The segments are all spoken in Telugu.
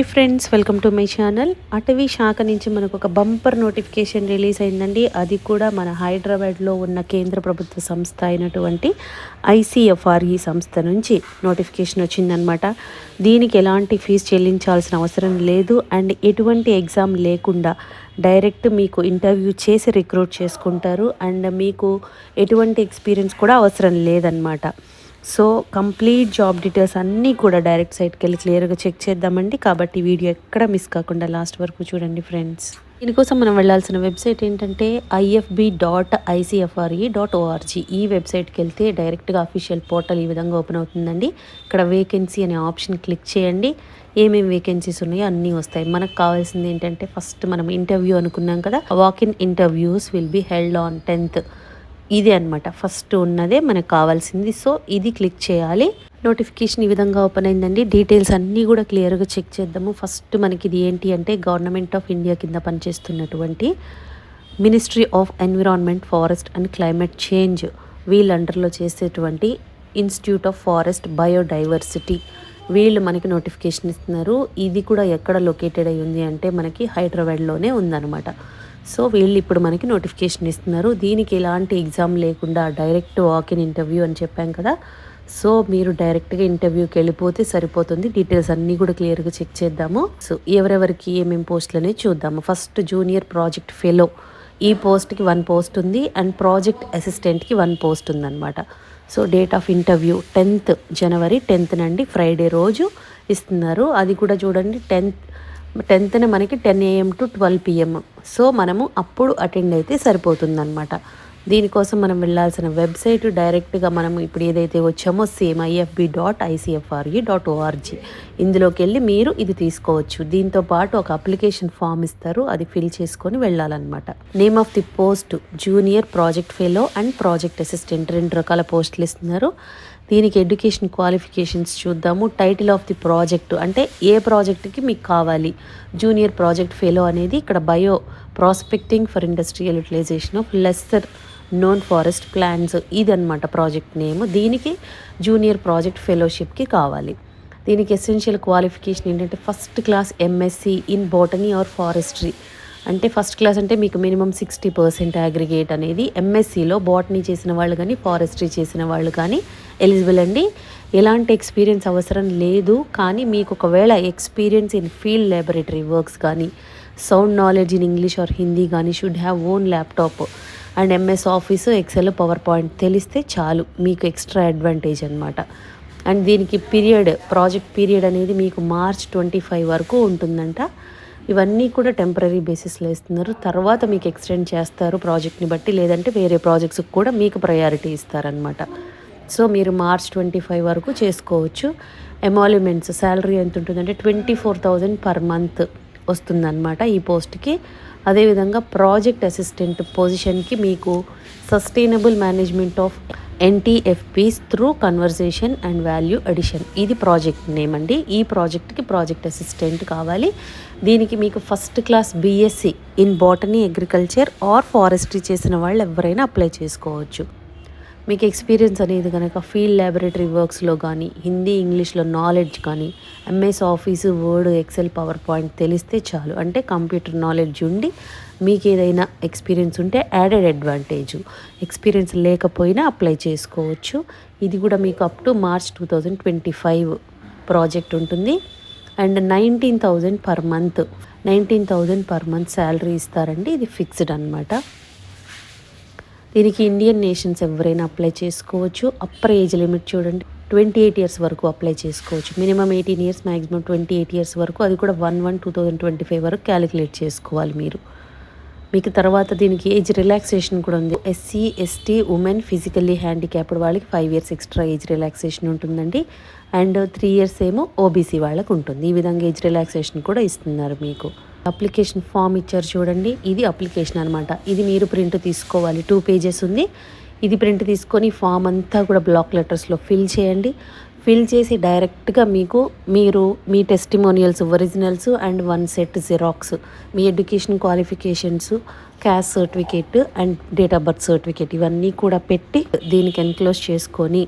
Hi friends welcome to my channel. అటవీ శాఖ నుంచి మనకు ఒక బంపర్ నోటిఫికేషన్ రిలీజ్ అయిందండి. అది కూడా మన హైదరాబాద్లో ఉన్న కేంద్ర ప్రభుత్వ సంస్థ అయినటువంటి ఐసీఎఫ్ఆర్ఈ సంస్థ నుంచి నోటిఫికేషన్ వచ్చిందనమాట దీనికి ఎలాంటి ఫీజు చెల్లించాల్సిన అవసరం లేదు. అండ్ ఎటువంటి ఎగ్జామ్ లేకుండా డైరెక్ట్ మీకు ఇంటర్వ్యూ చేసి రిక్రూట్ చేసుకుంటారు. అండ్ మీకు ఎటువంటి ఎక్స్పీరియన్స్ కూడా అవసరం లేదనమాట సో కంప్లీట్ జాబ్ డీటెయిల్స్ అన్నీ కూడా డైరెక్ట్ సైట్కి వెళ్ళి క్లియర్గా చెక్ చేద్దామండి. కాబట్టి వీడియో ఎక్కడ మిస్ కాకుండా లాస్ట్ వరకు చూడండి ఫ్రెండ్స్. దీనికోసం మనం వెళ్ళాల్సిన వెబ్సైట్ ఏంటంటే IFB dot ICFRE dot ORG ఈ వెబ్సైట్కి వెళ్తే డైరెక్ట్గా అఫీషియల్ పోర్టల్ ఈ విధంగా ఓపెన్ అవుతుందండి. ఇక్కడ వేకెన్సీ అనే ఆప్షన్ క్లిక్ చేయండి. ఏమేమి వేకెన్సీస్ ఉన్నాయో అన్నీ వస్తాయి. మనకు కావాల్సింది ఏంటంటే ఫస్ట్ మనం ఇంటర్వ్యూ అనుకున్నాం కదా walk in interviews will be held on tenth ఇది అనమాట ఫస్ట్ ఉన్నదే మనకు కావాల్సింది. సో ఇది క్లిక్ చేయాలి. నోటిఫికేషన్ ఈ విధంగా ఓపెన్ అయిందండి. డీటెయిల్స్ అన్నీ కూడా క్లియర్గా చెక్ చేద్దాము. ఫస్ట్ మనకి ఇది ఏంటి అంటే గవర్నమెంట్ ఆఫ్ ఇండియా కింద పనిచేస్తున్నటువంటి ministry of environment forest and climate change వీళ్ళ అండర్లో చేసేటువంటి ఇన్స్టిట్యూట్ ఆఫ్ ఫారెస్ట్ బయోడైవర్సిటీ. వీళ్ళు మనకి నోటిఫికేషన్ ఇస్తున్నారు. ఇది కూడా ఎక్కడ లొకేటెడ్ అయి ఉంది అంటే మనకి హైదరాబాద్లోనే ఉందన్నమాట. సో వీళ్ళు ఇప్పుడు మనకి నోటిఫికేషన్ ఇస్తున్నారు. దీనికి ఎలాంటి ఎగ్జామ్ లేకుండా డైరెక్ట్ వాక్ ఇన్ ఇంటర్వ్యూ అని చెప్పాం కదా. సో మీరు డైరెక్ట్గా ఇంటర్వ్యూకి వెళ్ళిపోతే సరిపోతుంది. డీటెయిల్స్ అన్నీ కూడా క్లియర్గా చెక్ చేద్దాము. సో ఎవరెవరికి ఏమేమి పోస్టులు అనేది చూద్దాము. ఫస్ట్ జూనియర్ ప్రాజెక్ట్ ఫెలో ఈ పోస్ట్కి వన్ పోస్ట్ ఉంది అండ్ ప్రాజెక్ట్ అసిస్టెంట్కి వన్ పోస్ట్ ఉందన్నమాట. So date of interview tenth January tenth నండి ఫ్రైడే రోజు ఇస్తున్నారు. అది కూడా చూడండి టెన్త్ టెన్త్న మనకి ten AM to twelve PM. So మనము అప్పుడు అటెండ్ అయితే సరిపోతుందన్నమాట. దీనికోసం మనం వెళ్ళాల్సిన వెబ్సైట్ డైరెక్ట్గా మనం ఇప్పుడు ఏదైతే వచ్చామో same IFB dot ICFRE dot ORG ఇందులోకి వెళ్ళి మీరు ఇది తీసుకోవచ్చు. దీంతో పాటు ఒక అప్లికేషన్ ఫామ్ ఇస్తారు. అది ఫిల్ చేసుకొని వెళ్ళాలన్నమాట. Name of the post junior project fellow and project assistant రెండు రకాల పోస్టులు ఇస్తున్నారు దీనికి ఎడ్యుకేషన్ క్వాలిఫికేషన్స్ చూద్దాము. టైటిల్ ఆఫ్ ది ప్రాజెక్టు అంటే ఏ ప్రాజెక్ట్కి మీకు కావాలి. జూనియర్ ప్రాజెక్ట్ ఫెలో అనేది ఇక్కడ bio prospecting for industrial utilization of lesser known forest plants ఇదన్నమాట ప్రాజెక్ట్ నేమ్ దీనికి జూనియర్ ప్రాజెక్ట్ ఫెలోషిప్కి కావాలి. దీనికి ఎసెన్షియల్ క్వాలిఫికేషన్ ఏంటంటే first class MSc in botany or forestry అంటే ఫస్ట్ క్లాస్ అంటే మీకు మినిమం సిక్స్టీ పర్సెంట్ అగ్రిగేట్ అనేది ఎంఎస్సిలో బాటనీ చేసిన వాళ్ళు కానీ ఫారెస్ట్రీ చేసిన వాళ్ళు కానీ ఎలిజిబుల్ అండి. ఎలాంటి ఎక్స్పీరియన్స్ అవసరం లేదు కానీ మీకు ఒకవేళ experience in field laboratory works కానీ sound knowledge in English or Hindi కానీ should have own laptop and MS office excel power point తెలిస్తే చాలు. మీకు ఎక్స్ట్రా అడ్వాంటేజ్ అనమాట అండ్ దీనికి పీరియడ్ ప్రాజెక్ట్ పీరియడ్ అనేది మీకు మార్చ్ ట్వంటీ ఫైవ్ వరకు ఉంటుందంట. ఇవన్నీ కూడా టెంపరీ బేసిస్లో ఇస్తున్నారు. తర్వాత మీకు ఎక్స్టెండ్ చేస్తారు ప్రాజెక్ట్ని బట్టి లేదంటే వేరే ప్రాజెక్ట్స్కి కూడా మీకు ప్రయారిటీ ఇస్తారనమాట సో మీరు మార్చ్ ట్వంటీ ఫైవ్ వరకు చేసుకోవచ్చు. ఎమాల్యుమెంట్స్ శాలరీ ఎంత ఉంటుందంటే twenty four thousand per month వస్తుందన్నమాట ఈ పోస్ట్కి. అదేవిధంగా ప్రాజెక్ట్ అసిస్టెంట్ పొజిషన్కి మీకు sustainable management of NTFPs through conversation and value addition. ఇది ప్రాజెక్ట్ నేమ్ అండి. ఈ ప్రాజెక్ట్కి ప్రాజెక్ట్ అసిస్టెంట్ కావాలి. దీనికి మీకు first class BSc in botany agriculture or forestry చేసిన వాళ్ళు ఎవరైనా అప్లై చేసుకోవచ్చు. మీకు ఎక్స్పీరియన్స్ అనేది కనుక ఫీల్డ్ ల్యాబొరేటరీ వర్క్స్లో కానీ హిందీ ఇంగ్లీష్లో నాలెడ్జ్ కానీ MS office word excel power point తెలిస్తే చాలు. అంటే కంప్యూటర్ నాలెడ్జ్ ఉండి మీకు ఏదైనా ఎక్స్పీరియన్స్ ఉంటే యాడెడ్ అడ్వాంటేజ్ ఎక్స్పీరియన్స్ లేకపోయినా అప్లై చేసుకోవచ్చు. ఇది కూడా మీకు up to March two thousand twenty five project ఉంటుంది. And nineteen thousand per month nineteen thousand per month salary ఇస్తారండి. ఇది ఫిక్స్డ్ అనమాట దీనికి ఇండియన్ నేషన్స్ ఎవరైనా అప్లై చేసుకోవచ్చు. అప్పర్ ఏజ్ లిమిట్ చూడండి. ట్వంటీ ఎయిట్ ఇయర్స్ వరకు అప్లై చేసుకోవచ్చు. Minimum eighteen years maximum twenty eight years వరకు అది కూడా one one two thousand twenty five వరకు క్యాలిక్యులేట్ చేసుకోవాలి మీరు. మీకు తర్వాత దీనికి ఏజ్ రిలాక్సేషన్ కూడా ఉంది. SC ST women physically handicapped వాళ్ళకి five years extra age relaxation ఉంటుందండి. అండ్ త్రీ ఇయర్స్ ఏమో ఓబీసీ వాళ్ళకు ఉంటుంది. ఈ విధంగా ఏజ్ రిలాక్సేషన్ కూడా ఇస్తున్నారు మీకు. అప్లికేషన్ ఫామ్ ఇచ్చారు చూడండి. ఇది అప్లికేషన్ అనమాట ఇది మీరు ప్రింట్ తీసుకోవాలి. టూ పేజెస్ ఉంది. ఇది ప్రింట్ తీసుకొని ఫామ్ అంతా కూడా బ్లాక్ లెటర్స్లో ఫిల్ చేయండి. ఫిల్ చేసి డైరెక్ట్గా మీకు మీరు మీ testimonials originals and one set xerox me education qualifications caste certificate and date of birth certificate ఇవన్నీ కూడా పెట్టి దీనికి ఎన్క్లోజ్ చేసుకొని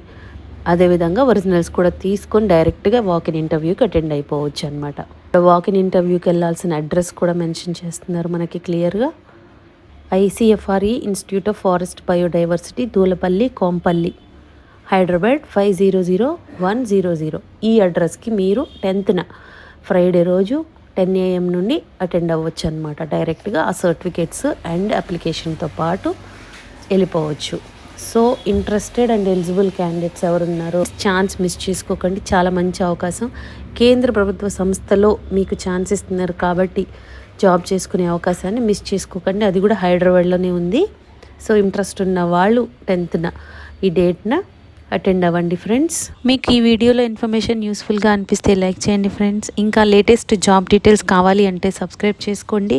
అదేవిధంగా ఒరిజినల్స్ కూడా తీసుకొని డైరెక్ట్గా వాకిన్ ఇంటర్వ్యూకి అటెండ్ అయిపోవచ్చు అనమాట వాకిన్ ఇంటర్వ్యూకి వెళ్ళాల్సిన అడ్రస్ కూడా మెన్షన్ చేస్తున్నారు మనకి క్లియర్గా ICFRE institute of forest biodiversity Dulapally Kompally Hyderabad five zero zero one zero zero ఈ అడ్రస్కి మీరు టెన్త్న ఫ్రైడే రోజు టెన్ ఏఎం నుండి అటెండ్ అవ్వచ్చు అనమాట డైరెక్ట్గా ఆ సర్టిఫికేట్స్ అండ్ అప్లికేషన్తో పాటు వెళ్ళిపోవచ్చు. So interested and eligible candidates ఎవరున్నారో ఛాన్స్ మిస్ చేసుకోకండి. చాలా మంచి అవకాశం. కేంద్ర ప్రభుత్వ సంస్థలో మీకు ఛాన్స్ ఇస్తున్నారు కాబట్టి జాబ్ చేసుకునే అవకాశాన్ని మిస్ చేసుకోకండి. అది కూడా హైదరాబాద్లోనే ఉంది. సో ఇంట్రెస్ట్ ఉన్న వాళ్ళు టెన్త్న ఈ డేట్న అటెండ్ అవ్వండి ఫ్రెండ్స్ మీకు ఈ వీడియోలో ఇన్ఫర్మేషన్ యూస్ఫుల్గా అనిపిస్తే లైక్ చేయండి ఫ్రెండ్స్ ఇంకా లేటెస్ట్ జాబ్ డీటెయిల్స్ కావాలి అంటే సబ్స్క్రైబ్ చేసుకోండి.